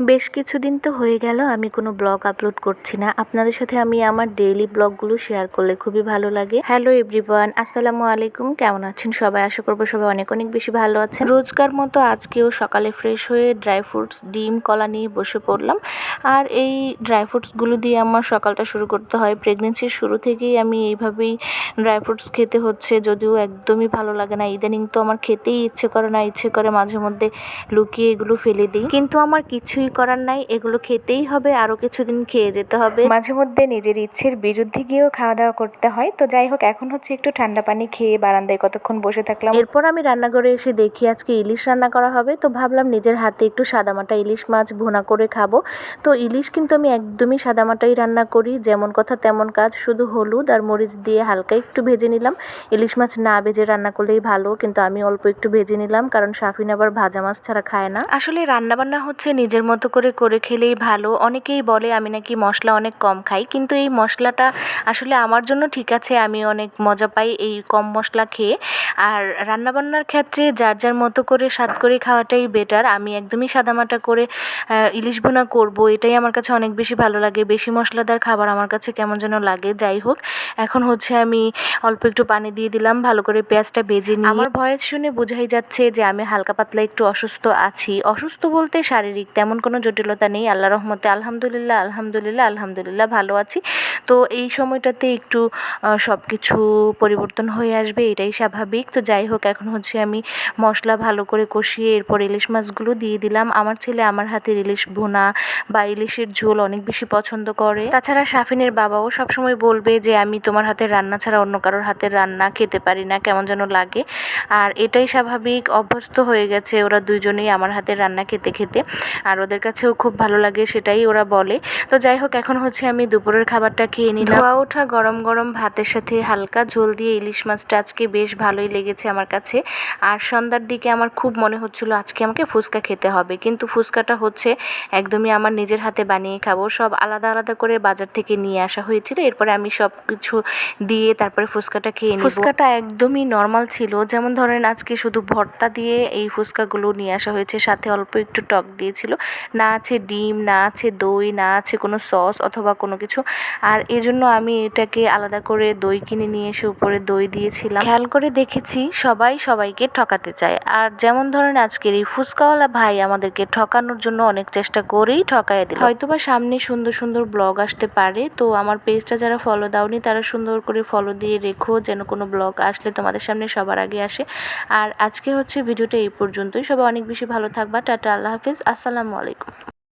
বেশ কিছুদিন তো হয়ে গেল, আমি কোনো ব্লগ আপলোড করছি না। আপনাদের সাথে আমি আমার ডেইলি ব্লগগুলো শেয়ার করলে খুবই ভালো লাগে। হ্যালো এভরিওয়ান আসসালামু আলাইকুম। কেমন আছেন সবাই? আশা করব সবাই অনেক অনেক বেশি ভালো আছেন। রোজকার মতো আজকেও সকালে ফ্রেশ হয়ে ড্রাই ফ্রুটস ডিম, কলা নিয়ে বসে পড়লাম। আর এই ড্রাই ফ্রুটসগুলো দিয়ে আমার সকালটা শুরু করতে হয়। প্রেগনেন্সির শুরু থেকেই আমি এইভাবেই ড্রাই ফ্রুটস খেতে হচ্ছে, যদিও একদমই ভালো লাগে না। ইদানিং তো আমার খেতেই ইচ্ছে করে না, ইচ্ছে করে মাঝে মধ্যে লুকিয়ে এগুলো ফেলে দিই। কিন্তু আমার কিছুই করার নাই এগুলো খেতেই হবে আরও কিছুদিন খেয়ে যেতে হবে। মাঝে মধ্যে নিজের ইচ্ছের বিরুদ্ধে গিয়েও খাওয়া দাওয়া করতে হয়। তো যাই হোক এখন হচ্ছে একটু ঠান্ডা পানি খেয়ে বারান্দায় কতক্ষণ বসে থাকলাম। এরপর আমি রান্নাঘরে এসে দেখি আজকে ইলিশ রান্না করা হবে। তো ভাবলাম নিজের হাতে একটু সাদামাটা ইলিশ মাছ ভুনা করে খাব। তো ইলিশ কিন্তু আমি একদমই সাদামাটাই রান্না করি যেমন কথা তেমন কাজ। শুধু হলুদ আর মরিচ দিয়ে হালকা একটু ভেজে নিলাম। ইলিশ মাছ না ভেজে রান্না করলেই ভালো কিন্তু আমি অল্প একটু ভেজে নিলাম কারণ সাফিন আবার ভাজা মাছ ছাড়া খায় না। আসলে রান্নাবান্না হচ্ছে নিজের মতো করে করে খেলেই ভালো। অনেকেই বলে আমি নাকি মশলা অনেক কম খাই, কিন্তু এই মশলাটা আসলে আমার জন্য ঠিক আছে, আমি অনেক মজা পাই এই কম মশলা খেয়ে। আর রান্নাবান্নার ক্ষেত্রে যার যার মতো করে স্বাদ করে খাওয়াটাই বেটার আমি একদমই সাদামাটা করে ইলিশ ভুনা করব, এটাই আমার কাছে অনেক বেশি ভালো লাগে। বেশি মশলাদার খাবার আমার কাছে কেমন যেন লাগে, যাই হোক। এখন হচ্ছে আমি অল্প একটু পানি দিয়ে দিলাম, ভালো করে পেঁয়াজটা বেজে নিই আমার ভয়েস শুনে বোঝাই যাচ্ছে যে আমি হালকা পাতলা একটু অসুস্থ আছি। অসুস্থ বলতে শারীরিক, তেমন কোনো জটিলতা নেই। আল্লাহ রহমতে আলহামদুলিল্লাহ আলহামদুলিল্লাহ আলহামদুলিল্লাহ ভালো আছি। তো এই সময়টাতে একটু সব কিছু পরিবর্তন হয়ে আসবে, এটাই স্বাভাবিক। তো যাই হোক, এখন হচ্ছে আমি মশলা ভালো করে কষিয়ে এরপর ইলিশ মাছগুলো দিয়ে দিলাম। আমার ছেলে আমার হাতের ইলিশ ভুনা বা ইলিশের ঝোল অনেক বেশি পছন্দ করে। তাছাড়া সাফিনের বাবাও সবসময় বলবে যে, আমি তোমার হাতের রান্না ছাড়া অন্য কারোর হাতের রান্না খেতে পারি না, কেমন যেন লাগে। আর এটাই স্বাভাবিক, অভ্যস্ত হয়ে গেছে ওরা দুজনেই আমার হাতের রান্না খেতে খেতে। আর ওদের কাছেও খুব ভালো লাগে সেটাই ওরা বলে। তো যাই হোক এখন হচ্ছে আমি দুপুরের খাবারটা খেয়ে নিলাম। ধোয়া ওঠা গরম গরম ভাতের সাথে হালকা ঝোল দিয়ে ইলিশ মাছটা আজকে বেশ ভালোই লেগেছে আমার কাছে। আর সন্ধ্যার দিকে আমার খুব মনে হচ্ছিল আজকে আমাকে ফুচকা খেতে হবে। কিন্তু ফুচকাটা হচ্ছে একদমই আমার নিজের হাতে বানিয়ে খাব। সব আলাদা আলাদা করে বাজার থেকে নিয়ে আসা হয়েছিল। এরপরে আমি সব কিছু দিয়ে তারপরে ফুচকাটা খেয়ে নিই ফুচকাটা একদমই নর্মাল ছিল। যেমন ধরেন আজকে শুধু ভর্তা দিয়ে এই ফুচকাগুলো নিয়ে আসা হয়েছে। সাথে অল্প একটু টক দিয়েছিল। না আছে ডিম, না আছে দই, না আছে কোনো সস অথবা কোনো কিছু। আর এজন্য আমি এটাকে আলাদা করে দই কিনে নিয়ে এসে উপরে দই দিয়েছিলাম। খেয়াল করে দেখেছি সবাই সবাইকে ঠকাতে চায়। আর যেমন ধরেন আজকের এই ফুচকাওয়ালা ভাই আমাদেরকে ঠকানোর জন্য অনেক চেষ্টা করেই ঠকায় দিল। হয়তোবা সামনে সুন্দর সুন্দর ব্লগ আসতে পারে। তো আমার পেজটা যারা ফলো দাওনি, তারা সুন্দর করে ফলো দিয়ে রেখো যেন কোনো ব্লগ আসলে তোমাদের সামনে সবার আগে আসে। আর আজকে হচ্ছে ভিডিওটা এই পর্যন্তই। সবাই অনেক বেশি ভালো থাকবা। টাটা, আল্লাহ হাফিজ। আসসালামু আলাইকুম